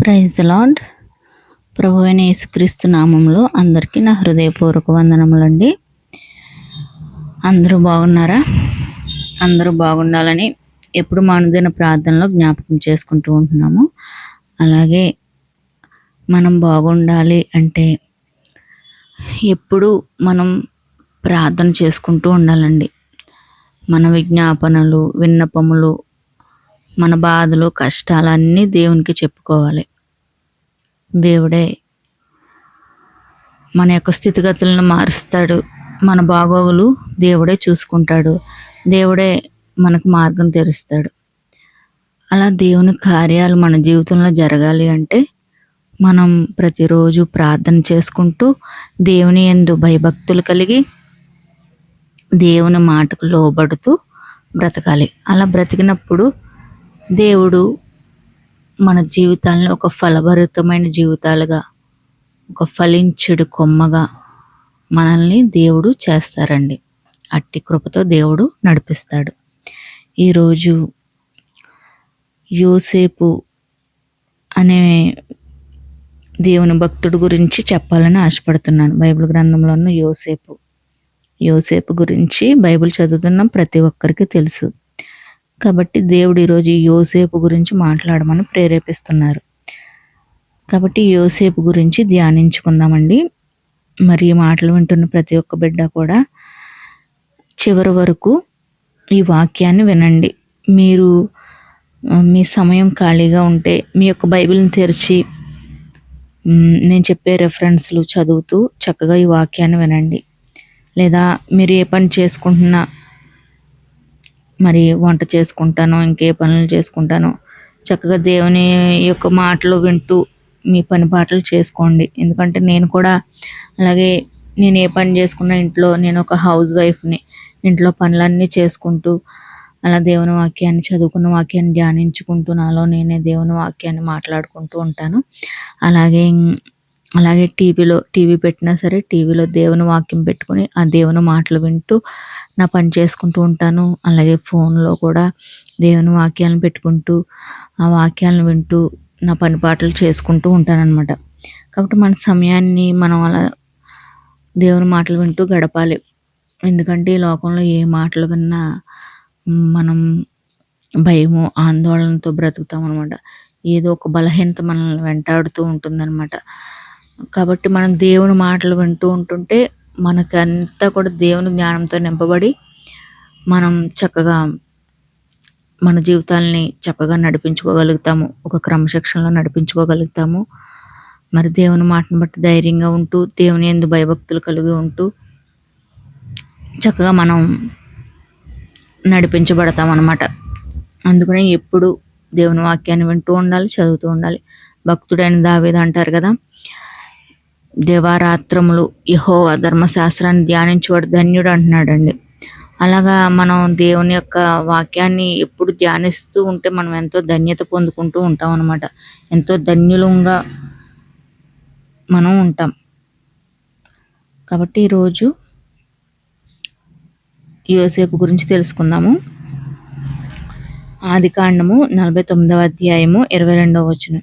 Praise lord ప్రభు అయిన యేసుక్రీస్తు నామంలో అందరికీ నా హృదయపూర్వక వందనములండి. అందరూ బాగున్నారా? అందరూ బాగుండాలని ఎప్పుడు మానుదిన ప్రార్థనలో జ్ఞాపకం చేసుకుంటూ ఉంటున్నాము. అలాగే మనం బాగుండాలి అంటే ఎప్పుడు మనం ప్రార్థన చేసుకుంటూ ఉండాలండి. మన విజ్ఞాపనలు విన్నపములు మన బాధలు కష్టాలు అన్నీ దేవునికి చెప్పుకోవాలి. దేవుడే. మన యొక్క స్థితిగతులను మారుస్తాడు. మన బాగోగులు దేవుడే చూసుకుంటాడు. దేవుడే మనకు మార్గం తెరుస్తాడు. అలా దేవుని కార్యాలు మన జీవితంలో జరగాలి అంటే మనం ప్రతిరోజు ప్రార్థన చేసుకుంటూ దేవుని ఎందు భయభక్తులు కలిగి దేవుని మాటకు లోబడుతూ బ్రతకాలి. అలా బ్రతికినప్పుడు దేవుడు మన జీవితాలను ఒక ఫలభరితమైన జీవితాలుగా ఒక ఫలించుడు కొమ్మగా మనల్ని దేవుడు చేస్తారండి. అట్టి కృపతో దేవుడు నడిపిస్తాడు. ఈరోజు యోసేపు అనే దేవుని భక్తుడు గురించి చెప్పాలని ఆశపడుతున్నాను. బైబిల్ గ్రంథంలో ఉన్న యోసేపు యోసేపు గురించి బైబిల్ చదువుతున్న ప్రతి ఒక్కరికి తెలుసు. కాబట్టి దేవుడు ఈరోజు యోసేపు గురించి మాట్లాడమని ప్రేరేపిస్తున్నారు. కాబట్టి యోసేపు గురించి ధ్యానించుకుందామండి. మరి మాటలు వింటున్న ప్రతి ఒక్క బిడ్డ కూడా చివరి వరకు ఈ వాక్యాన్ని వినండి. మీరు మీ సమయం ఖాళీగా ఉంటే మీ యొక్క బైబిల్ని తెరిచి నేను చెప్పే రెఫరెన్స్లు చదువుతూ చక్కగా ఈ వాక్యాన్ని వినండి. లేదా మీరు ఏ పని చేసుకుంటున్నా మరి వంట చేసుకుంటాను ఇంకే పనులు చేసుకుంటాను. చక్కగా దేవుని యొక్క మాటలు వింటూ మీ పని పాటలు చేసుకోండి. ఎందుకంటే నేను కూడా అలాగే నేను ఏ పని చేసుకున్నా ఇంట్లో నేను ఒక హౌస్ వైఫ్ని. ఇంట్లో పనులన్నీ చేసుకుంటూ అలా దేవుని వాక్యాన్ని చదువుకున్న వాక్యాన్ని ధ్యానించుకుంటూ నాలో నేనే దేవుని వాక్యాన్ని మాట్లాడుకుంటూ ఉంటాను. అలాగే అలాగే టీవీలో టీవీ పెట్టినా సరే టీవీలో దేవుని వాక్యం పెట్టుకుని ఆ దేవుని మాటలు వింటూ నా పని చేసుకుంటూ ఉంటాను. అలాగే ఫోన్లో కూడా దేవుని వాక్యాలను పెట్టుకుంటూ ఆ వాక్యాలను వింటూ నా పని పాటలు చేసుకుంటూ ఉంటానన్నమాట. కాబట్టి మన సమయాన్ని మనం అలా దేవుని మాటలు వింటూ గడపాలి. ఎందుకంటే ఈ లోకంలో ఏ మాటలు విన్నా మనం భయము ఆందోళనతో బ్రతుకుతాం అనమాట ఏదో ఒక బలహీనత మనల్ని వెంటాడుతూ ఉంటుందన్నమాట. కాబట్టి మనం దేవుని మాటలు వింటూ ఉంటుంటే మనకంతా కూడా దేవుని జ్ఞానంతో నింపబడి మనం చక్కగా మన జీవితాలని చక్కగా నడిపించుకోగలుగుతాము. ఒక క్రమశిక్షణలో నడిపించుకోగలుగుతాము. మరి దేవుని మాటను బట్టి ధైర్యంగా ఉంటూ దేవుని ఎందు భయభక్తులు కలిగి ఉంటూ చక్కగా మనం నడిపించబడతాం అన్నమాట అందుకనే ఎప్పుడు దేవుని వాక్యాన్ని వింటూ ఉండాలి చదువుతూ ఉండాలి. భక్తుడైన దావేది అంటారు కదా దేవారాత్రములు యహో ధర్మశాస్త్రాన్ని ధ్యానించేవాడు ధన్యుడు అంటున్నాడండి. అలాగా మనం దేవుని యొక్క వాక్యాన్ని ఎప్పుడు ధ్యానిస్తూ ఉంటే మనం ఎంతో ధన్యత పొందుకుంటూ ఉంటాం అనమాట ఎంతో ధన్యులంగా మనం ఉంటాం. కాబట్టి ఈరోజు యోసేపు గురించి తెలుసుకుందాము. ఆది కాండము నలభై తొమ్మిదవ అధ్యాయము ఇరవై రెండవ వచనం.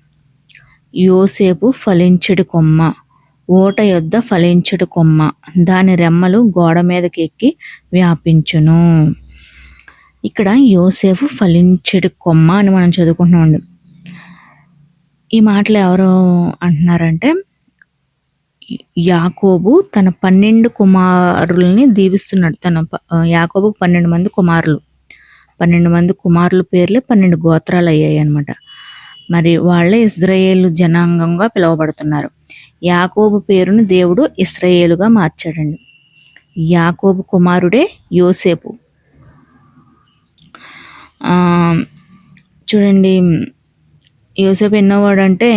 యోసేపు ఫలించడు కొమ్మ. ఓట యొద్ద ఫలించుడు కొమ్మ. దాని రెమ్మలు గోడ మీదకి ఎక్కి వ్యాపించును. ఇక్కడ యోసేఫ్ ఫలించుడు కొమ్మ అని మనం చదువుకుంటున్నామండి ఈ మాటలు ఎవరు అంటున్నారంటే యాకోబు తన పన్నెండు కుమారుల్ని దీవిస్తున్నాడు. తన యాకోబుకు పన్నెండు మంది కుమారులు. పన్నెండు మంది కుమారుల పేర్లే పన్నెండు గోత్రాలు అయ్యాయి అనమాట మరి వాళ్ళే ఇజ్రాయేల్ జనాంగంగా పిలువబడుతున్నారు. యాకోబు పేరును దేవుడు ఇస్రాయేలుగా మార్చాడండి. యాకోబు కుమారుడే యోసేపు. చూడండి యోసేపు ఎన్నోవాడు అంటే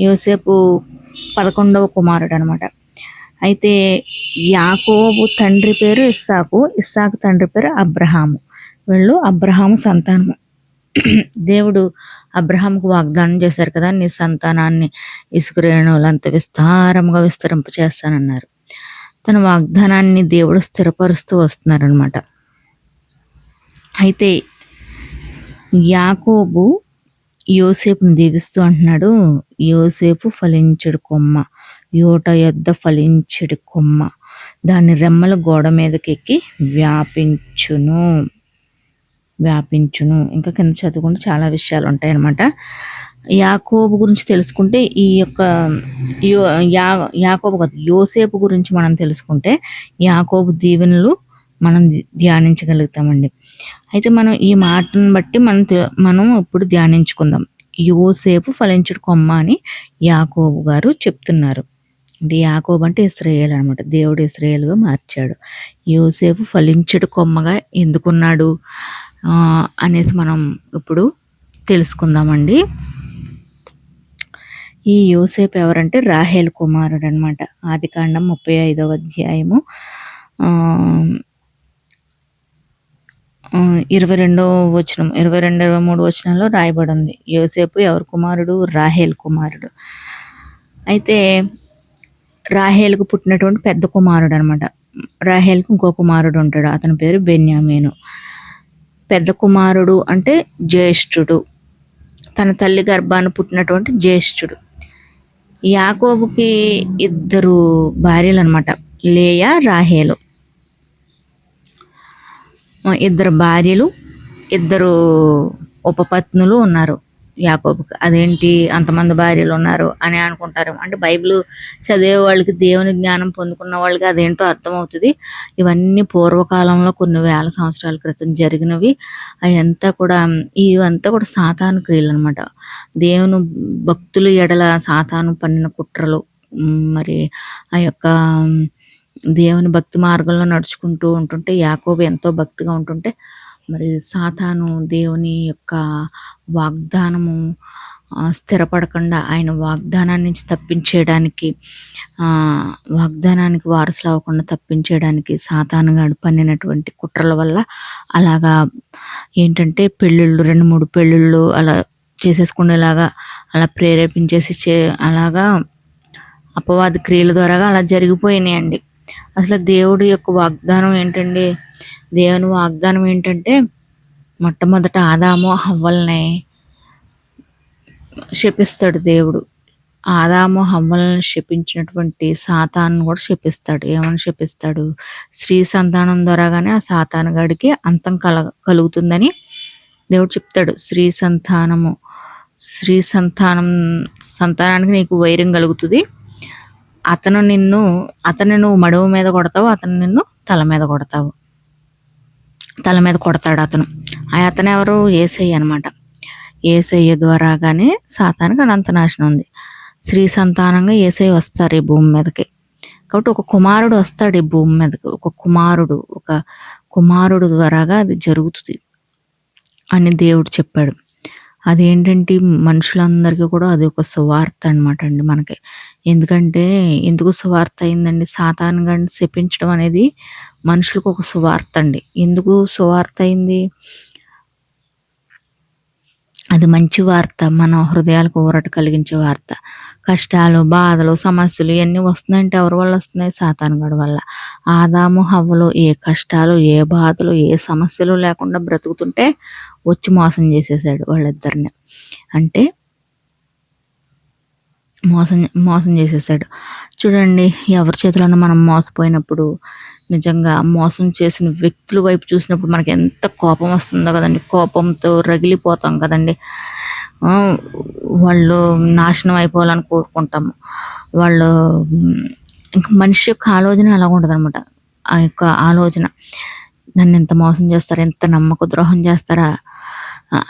యోసేపు పదకొండవ కుమారుడు అనమాట అయితే యాకోబు తండ్రి పేరు ఇస్సాకు ఇస్సాకు తండ్రి పేరు అబ్రహాము. వీళ్ళు అబ్రహాము సంతానము. దేవుడు అబ్రహాంకు వాగ్దానం చేశారు కదా నీ సంతానాన్ని ఇసుక రేణువులంత విస్తారంగా విస్తరింప చేస్తానన్నారు. తన వాగ్దానాన్ని దేవుడు స్థిరపరుస్తూ వస్తున్నారనమాట అయితే యాకోబు యోసేపుని దీవిస్తూ అంటున్నాడు యోసేపు ఫలించడు కొమ్మ యోట యొద్ద ఫలించడు కొమ్మ దాని రెమ్మల గోడ మీదకెక్కి వ్యాపించును. వ్యాపించును. ఇంకా కింద చదువుకుంటే చాలా విషయాలు ఉంటాయి అన్నమాట యాకోబు గురించి తెలుసుకుంటే ఈ యొక్క యో యా యాకోబు కాదు యోసేపు గురించి మనం తెలుసుకుంటే యాకోబు దీవెనలు మనం ధ్యానించగలుగుతామండి. అయితే మనం ఈ మాటను బట్టి మనం మనం ఇప్పుడు ధ్యానించుకుందాం. యోసేపు ఫలించుడు కొమ్మ అని యాకోబు గారు చెప్తున్నారు. అంటే యాకోబు అంటే ఇస్రాయేల్ అనమాట దేవుడు ఇస్రాయేల్గా మార్చాడు. యోసేపు ఫలించుడు కొమ్మగా ఎందుకున్నాడు? అనేసి మనం ఇప్పుడు తెలుసుకుందామండి. ఈ యోసేపు ఎవరంటే రాహేల్ కుమారుడు అనమాట ఆదికాండం ముప్పై ఐదవ అధ్యాయము. ఇరవై రెండో వచనం ఇరవై రెండు ఇరవై మూడు వచనంలో రాయబడి ఉంది యోసేపు ఎవరి కుమారుడు? రాహేల్ కుమారుడు. అయితే రాహేల్కు పుట్టినటువంటి పెద్ద కుమారుడు అనమాట రాహేల్కి ఇంకో కుమారుడు ఉంటాడు. అతని పేరు బెన్యామేను. పెద్ద కుమారుడు అంటే జ్యేష్ఠుడు. తన తల్లి గర్భాన్ని పుట్టినటువంటి జ్యేష్ఠుడు. యాకోబుకి ఇద్దరు భార్యలు అనమాట లేయా రాహేలు. ఇద్దరు భార్యలు ఇద్దరు ఉపపత్నులు ఉన్నారు. యాకోబుకి అదేంటి అంతమంది భార్యలు ఉన్నారు? అని అనుకుంటారు. అంటే బైబిల్ చదివే వాళ్ళకి దేవుని జ్ఞానం పొందుకున్న వాళ్ళకి అదేంటో అర్థమవుతుంది. ఇవన్నీ పూర్వకాలంలో కొన్ని వేల సంవత్సరాల క్రితం జరిగినవి. అవంతా కూడా ఇవంతా కూడా సాతాను క్రియలు అనమాట దేవుని భక్తులు ఎడల సాతాను పన్నిన కుట్రలు మరి ఆ యొక్క దేవుని భక్తి మార్గంలో నడుచుకుంటూ ఉంటుంటే యాకోబు ఎంతో భక్తిగా ఉంటుంటే మరి సాతాను దేవుని యొక్క వాగ్దానము స్థిరపడకుండా ఆయన వాగ్దానాన్ని నుంచి తప్పించేయడానికి వాగ్దానానికి వారసులు అవ్వకుండా తప్పించేయడానికి సాతానుగాడు పన్నినటువంటి కుట్రల వల్ల అలాగా ఏంటంటే పెళ్ళిళ్ళు రెండు మూడు పెళ్ళిళ్ళు అలా చేసేసుకునేలాగా అలా ప్రేరేపించేసి చే అలాగా అపవాద క్రియల ద్వారా అలా జరిగిపోయినాయండి. అసలు దేవుడి యొక్క వాగ్దానం ఏంటండి? దేవుని వాగ్దానం ఏంటంటే మొట్టమొదట ఆదాము హవ్వల్ని శపిస్తాడు దేవుడు. ఆదాము హవ్వలను శపించినటువంటి సాతాను కూడా శపిస్తాడు. ఏమని శపిస్తాడు? స్త్రీ సంతానం ద్వారాగానే ఆ సాతాను గడికి అంతం కల కలుగుతుందని దేవుడు చెప్తాడు. స్త్రీ సంతానము స్త్రీ సంతానం సంతానానికి నీకు వైరం కలుగుతుంది. అతను నిన్ను అతను నువ్వు మడువు మీద కొడతావు అతను నిన్ను తల మీద కొడతావు. తల మీద కొడతాడు అతను. ఆ అతను ఎవరు? ఏసయ్య అనమాట ఏసయ్య ద్వారాగానే సాతానికి అనంత నాశనం ఉంది. స్త్రీ సంతానంగా ఏసయ్య వస్తారు ఈ భూమి మీదకి. కాబట్టి ఒక కుమారుడు వస్తాడు ఈ భూమి మీదకి. ఒక కుమారుడు ఒక కుమారుడు ద్వారాగా అది జరుగుతుంది అని దేవుడు చెప్పాడు. అదేంటంటే మనుషులందరికీ కూడా అది ఒక సువార్త అనమాట అండి మనకి. ఎందుకంటే ఎందుకు సువార్త అయిందండి? సాతాను గారిని శపించడం అనేది మనుషులకు ఒక సువార్త అండి. ఎందుకు సువార్త అయింది? అది మంచి వార్త మన హృదయాలకు ఊరట కలిగించే వార్త. కష్టాలు బాధలు సమస్యలు ఇవన్నీ వస్తున్నాయంటే ఎవరి వల్ల వస్తున్నాయి? సాతానుగడు వల్ల. ఆదాము హవ్వలు ఏ కష్టాలు ఏ బాధలు ఏ సమస్యలు లేకుండా బ్రతుకుతుంటే వచ్చి మోసం చేసేసాడు వాళ్ళిద్దరిని. అంటే మోసం మోసం చేసేసాడు. చూడండి ఎవరి చేతిలోనూ మనం మోసపోయినప్పుడు నిజంగా మోసం చేసిన వ్యక్తుల వైపు చూసినప్పుడు మనకి ఎంత కోపం వస్తుందో కదండి. కోపంతో రగిలిపోతాం కదండి. వాళ్ళు నాశనం అయిపోవాలని కోరుకుంటాము. వాళ్ళు ఇంకా మనిషి యొక్క ఆలోచన అలా ఉంటుంది అనమాట ఆ యొక్క ఆలోచన నన్ను ఎంత మోసం చేస్తారా ఎంత నమ్మక ద్రోహం చేస్తారా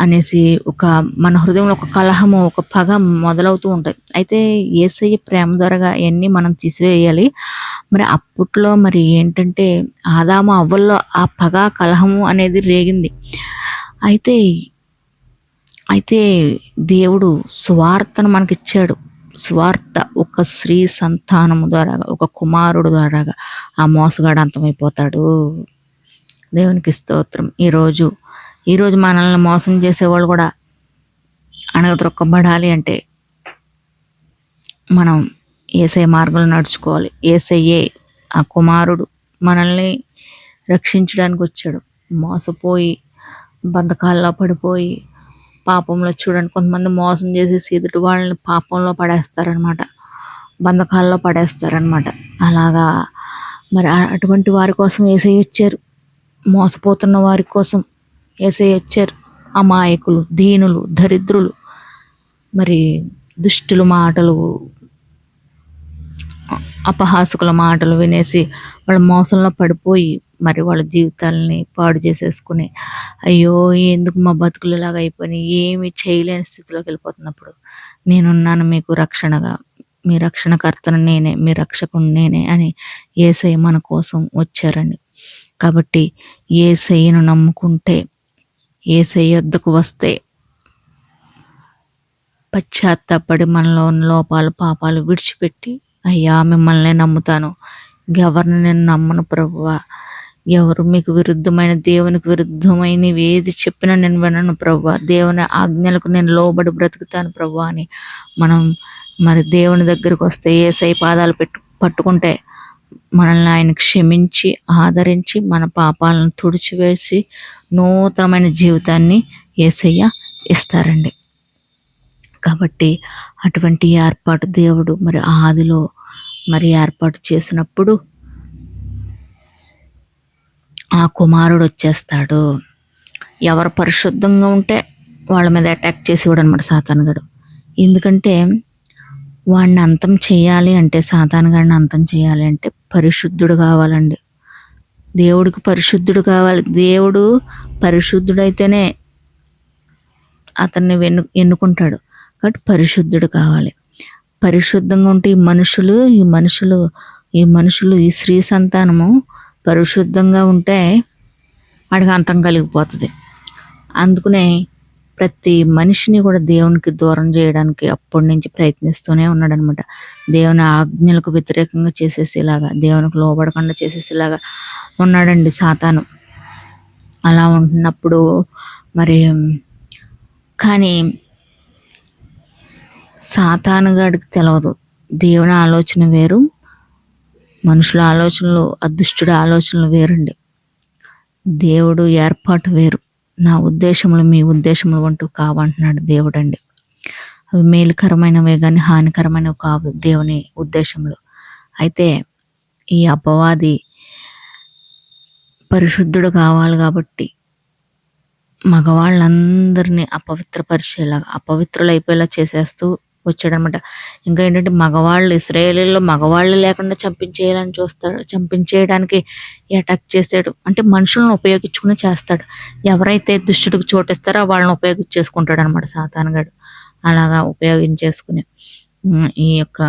అనేసి ఒక మన హృదయంలో ఒక కలహము ఒక పగ మొదలవుతూ ఉంటాయి. అయితే ఏసయ్య ప్రేమ ద్వారాగా ఇవన్నీ మనం తీసివేయాలి? మరి అప్పట్లో మరి ఏంటంటే ఆదాము అవ్వల్లో ఆ పగ కలహము అనేది రేగింది. అయితే అయితే దేవుడు స్వార్థను మనకిచ్చాడు. స్వార్థ ఒక స్త్రీ సంతానము ద్వారాగా ఒక కుమారుడు ద్వారాగా ఆ మోసగాడు అంతమైపోతాడు. దేవునికి స్తోత్రం. ఈరోజు ఈరోజు మనల్ని మోసం చేసేవాళ్ళు కూడా అణగద్రొక్కబడాలి అంటే మనం ఏసై మార్గంలో నడుచుకోవాలి. ఏసయ్యే ఆ కుమారుడు మనల్ని రక్షించడానికి వచ్చాడు. మోసపోయి బంధకాల్లో పడిపోయి పాపంలో చూడండి కొంతమంది మోసం చేసేసి ఎదుటి వాళ్ళని పాపంలో పడేస్తారనమాట బంధకాల్లో పడేస్తారనమాట అలాగా మరి అటువంటి వారి కోసం ఏసై వచ్చారు. మోసపోతున్న వారి కోసం ఏసై వచ్చారు. అమాయకులు దీనులు దరిద్రులు. మరి దుష్టుల మాటలు అపహాసకుల మాటలు వినేసి వాళ్ళ మోసంలో పడిపోయి మరి వాళ్ళ జీవితాలని పాడు చేసేసుకుని అయ్యో ఎందుకు మా బతుకులు ఇలాగ అయిపోయినాయి? ఏమి చేయలేని స్థితిలోకి వెళ్ళిపోతున్నప్పుడు నేనున్నాను మీకు రక్షణగా. మీ రక్షణకర్తను నేనే మీ రక్షకుడు నేనే అని ఏసై మన కోసం వచ్చారండి. కాబట్టి ఏసైను నమ్ముకుంటే ఏసై వద్దకు వస్తే పశ్చాత్తాపడి మనలో ఉన్న లోపాలు పాపాలు విడిచిపెట్టి అయ్యా మిమ్మల్ని నమ్ముతాను. ఎవరిని నేను నమ్మను ప్రభువా. ఎవరు మీకు విరుద్ధమైన దేవునికి విరుద్ధమైనవి ఏది చెప్పినా నేను వినను ప్రభా. దేవుని ఆజ్ఞలకు నేను లోబడి బ్రతుకుతాను ప్రభా అని మనం మరి దేవుని దగ్గరికి వస్తే ఏసై పాదాలు పెట్టు పట్టుకుంటే మనల్ని ఆయన క్షమించి ఆదరించి మన పాపాలను తుడిచివేసి నూతనమైన జీవితాన్ని ఏసయ్య ఇస్తారండి. కాబట్టి అటువంటి ఏర్పాటు దేవుడు మరి ఆదిలో మరి ఏర్పాటు చేసినప్పుడు ఆ కుమారుడు వచ్చేస్తాడు ఎవరు పరిశుద్ధంగా ఉంటే వాళ్ళ మీద అటాక్ చేసేవాడు అనమాట సాతానుగాడు ఎందుకంటే వాడిని అంతం చేయాలి అంటే సాతానుగాడిని అంతం చేయాలి అంటే పరిశుద్ధుడు కావాలండి. దేవుడికి పరిశుద్ధుడు కావాలి. దేవుడు పరిశుద్ధుడైతేనే అతన్ని వెన్ను ఎన్నుకుంటాడు. కాబట్టి పరిశుద్ధుడు కావాలి. పరిశుద్ధంగా ఉంటే ఈ మనుషులు ఈ మనుషులు ఈ మనుషులు ఈ స్త్రీ సంతానము పరిశుద్ధంగా ఉంటే వాడికి అంతం కలిగిపోతుంది. అందుకనే ప్రతి మనిషిని కూడా దేవునికి దూరం చేయడానికి అప్పటి నుంచి ప్రయత్నిస్తూనే ఉన్నాడనమాట. దేవుని ఆజ్ఞలకు వ్యతిరేకంగా చేసేసేలాగా దేవునికి లోబడకుండా చేసేసేలాగా ఉన్నాడండి సాతాను. అలా ఉంటున్నప్పుడు మరి కానీ సాతానుగాడికి తెలియదు దేవుని ఆలోచన వేరు మనుషుల ఆలోచనలు అదృష్టుడి ఆలోచనలు వేరండి. దేవుడు ఏర్పాటు వేరు. నా ఉద్దేశములు మీ ఉద్దేశములు అంటూ కావంటున్నాడు దేవుడు అండి అవి మేలుకరమైనవే కానీ హానికరమైనవి కావు దేవుని ఉద్దేశములు. అయితే ఈ అపవాది పరిశుద్ధుడు కావాలి కాబట్టి మగవాళ్ళందరినీ అపవిత్రపరిచేలాగా అపవిత్రులు అయిపోయేలా చేసేస్తూ వచ్చాడనమాట ఇంకా ఏంటంటే మగవాళ్ళు ఇస్రాయేలీలో మగవాళ్ళు లేకుండా చంపించేయాలని చూస్తాడు చంపించేయడానికి అటాక్ చేసాడు అంటే మనుషులను ఉపయోగించుకుని చేస్తాడు. ఎవరైతే దుష్టుడికి చోటిస్తారో వాళ్ళని ఉపయోగించేసుకుంటాడు అనమాట సాతానగాడు అలాగా ఉపయోగించేసుకుని ఈ యొక్క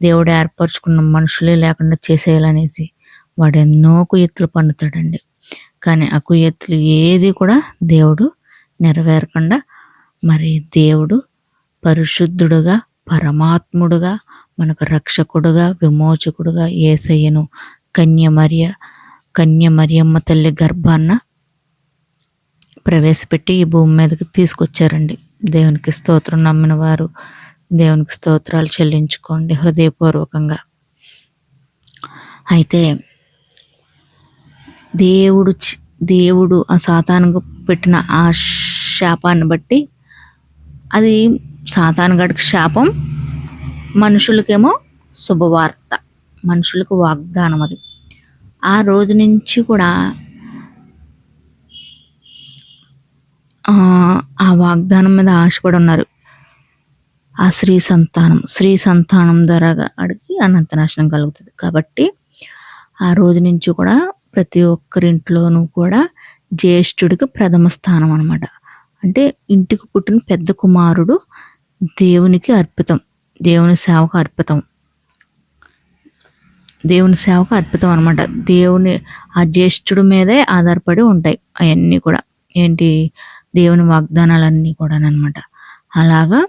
దేవుడు ఏర్పరచుకున్న మనుషులే లేకుండా చేసేయాలనేసి వాడు ఎన్నో కుయత్తులు పండుతాడండి కానీ ఆ కుయత్తులు ఏది కూడా దేవుడు నెరవేరకుండా మరి దేవుడు పరిశుద్ధుడుగా పరమాత్ముడుగా మనకు రక్షకుడుగా విమోచకుడుగా ఏసయ్యను కన్యమర్య కన్యమరియమ్మ తల్లి గర్భాన్న ప్రవేశపెట్టి ఈ భూమి మీదకి తీసుకొచ్చారండి. దేవునికి స్తోత్రం నమ్మిన వారు దేవునికి స్తోత్రాలు చెల్లించుకోండి హృదయపూర్వకంగా. అయితే దేవుడు చి- దేవుడు ఆ సాతానుకు పెట్టిన ఆ శాపాన్ని బట్టి అది సాతానుగడికి శాపం మనుషులకేమో శుభవార్త మనుషులకు వాగ్దానం అది. ఆ రోజు నుంచి కూడా ఆ, వాగ్దానం మీద ఆశపడి ఉన్నారు. ఆ స్త్రీ సంతానం స్త్రీ సంతానం ద్వారా అడిగి అనంత నాశనం కలుగుతుంది. కాబట్టి ఆ రోజు నుంచి కూడా ప్రతి ఒక్కరింట్లోనూ కూడా జ్యేష్ఠుడికి ప్రథమ స్థానం అనమాట అంటే ఇంటికి పుట్టిన పెద్ద కుమారుడు దేవునికి అర్పితం. దేవుని సేవకు అర్పితం. దేవుని సేవకు అర్పితం అనమాట దేవుని ఆ జ్యేష్ఠుడి మీదే ఆధారపడి ఉంటాయి అవన్నీ కూడా. ఏంటి? దేవుని వాగ్దానాలన్నీ కూడా అనమాట అలాగా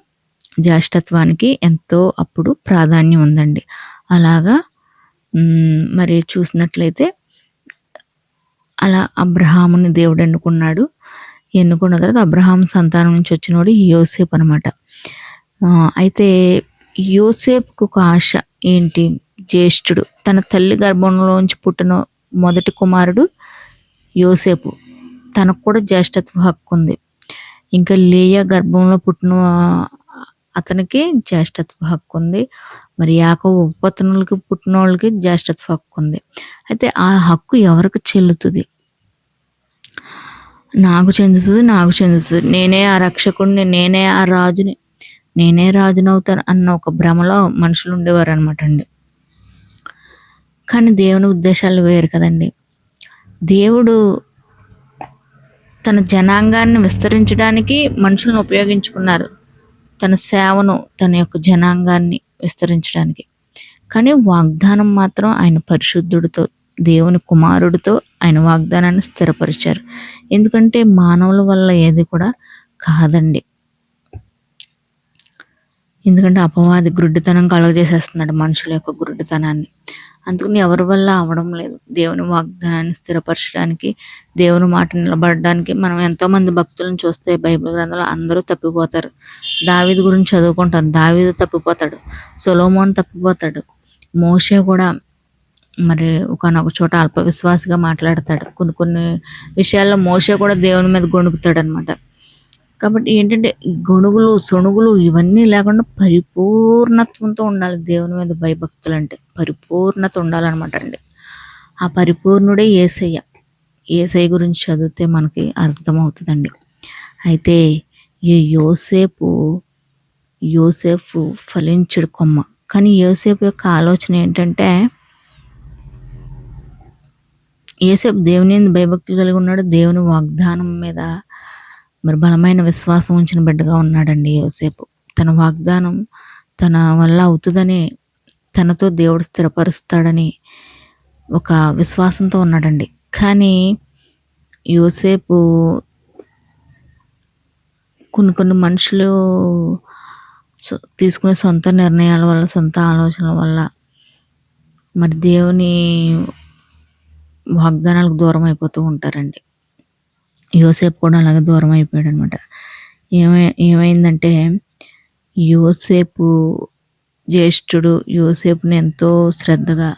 జ్యేష్ఠత్వానికి ఎంతో అప్పుడు ప్రాధాన్యం ఉందండి. అలాగా మరి చూసినట్లయితే అలా అబ్రహాముని దేవుడు ఎన్నుకున్నాడు. ఎన్నుకున్న తర్వాత అబ్రహాం సంతానం నుంచి వచ్చినోడు యోసేపు అనమాట అయితే యోసేపుకు ఒక ఆశ ఏంటి? జ్యేష్ఠుడు. తన తల్లి గర్భంలోంచి పుట్టిన మొదటి కుమారుడు యోసేపు. తనకు కూడా జ్యేష్ఠత్వ హక్కు ఉంది. ఇంకా లేయ గర్భంలో పుట్టిన అతనికి జ్యేష్ఠత్వ హక్కు ఉంది. మరి యాక ఉపపత్నులకి పుట్టిన వాళ్ళకి జ్యేష్ఠత్వ హక్కు ఉంది. అయితే ఆ హక్కు ఎవరికి చెల్లుతుంది? నాకు చెందుతుంది నాకు చెందుతుంది. నేనే ఆ రక్షకుడిని నేనే ఆ రాజుని నేనే రాజునవుతాను అన్న ఒక భ్రమలో మనుషులు ఉండేవారు అనమాట అండి. కానీ దేవుని ఉద్దేశాలు వేరు కదండి. దేవుడు తన జనాంగాన్ని విస్తరించడానికి మనుషులను ఉపయోగించుకున్నారు. తన సేవను తన యొక్క జనాంగాన్ని విస్తరించడానికి. కానీ వాగ్దానం మాత్రం ఆయన పరిశుద్ధుడితో దేవుని కుమారుడితో ఆయన వాగ్దానాన్ని స్థిరపరిచారు. ఎందుకంటే మానవుల వల్ల ఏది కూడా కాదండి. ఎందుకంటే అపవాది గుడ్డితనం కలుగజేసేస్తున్నాడు మనుషుల యొక్క గుడ్డితనాన్ని అందుకని ఎవరి వల్ల అవడం లేదు. దేవుని వాగ్దానాన్ని స్థిరపరచడానికి దేవుని మాట నిలబడడానికి మనం ఎంతోమంది భక్తులను చూస్తే బైబిల్ గ్రంథంలో అందరూ తప్పిపోతారు. దావీది గురించి చదువుకుంటాం. దావీదు తప్పిపోతాడు. సొలోమోన్ తప్పిపోతాడు. మోషే కూడా మరి ఒకనొక చోట అల్పవిశ్వాసిగా మాట్లాడతాడు. కొన్ని కొన్ని విషయాల్లో మోసే కూడా దేవుని మీద గొణుకుతాడు అనమాట కాబట్టి ఏంటంటే గొణుగులు సొణుగులు ఇవన్నీ లేకుండా పరిపూర్ణత్వంతో ఉండాలి దేవుని మీద భయభక్తులు అంటే పరిపూర్ణత ఉండాలన్నమాట అండి. ఆ పరిపూర్ణుడే ఏసయ్య. ఏసయ్య గురించి చదివితే మనకి అర్థమవుతుందండి. అయితే ఈ యోసేపు యోసేపు ఫలించడు కొమ్మ. కానీ యోసేపు యొక్క ఆలోచన ఏంటంటే ఏసేపు దేవుని భయభక్తులు కలిగి ఉన్నాడు దేవుని వాగ్దానం మీద మరి బలమైన విశ్వాసం ఉంచిన బిడ్డగా ఉన్నాడండి యోసేపు. తన వాగ్దానం తన వల్ల అవుతుందని తనతో దేవుడు స్థిరపరుస్తాడని ఒక విశ్వాసంతో ఉన్నాడండి. కానీ యోసేపు కొన్ని కొన్ని మనుషులు తీసుకునే సొంత నిర్ణయాల వల్ల సొంత ఆలోచనల వల్ల మరి దేవుని వాగ్దానాలకు దూరం అయిపోతూ ఉంటారండి. యోసేపు కూడా అలాగే దూరం అయిపోయాడు అనమాట ఏమై ఏమైందంటే యోసేపు జ్యేష్ఠుడు యోసేపుని ఎంతో శ్రద్ధగా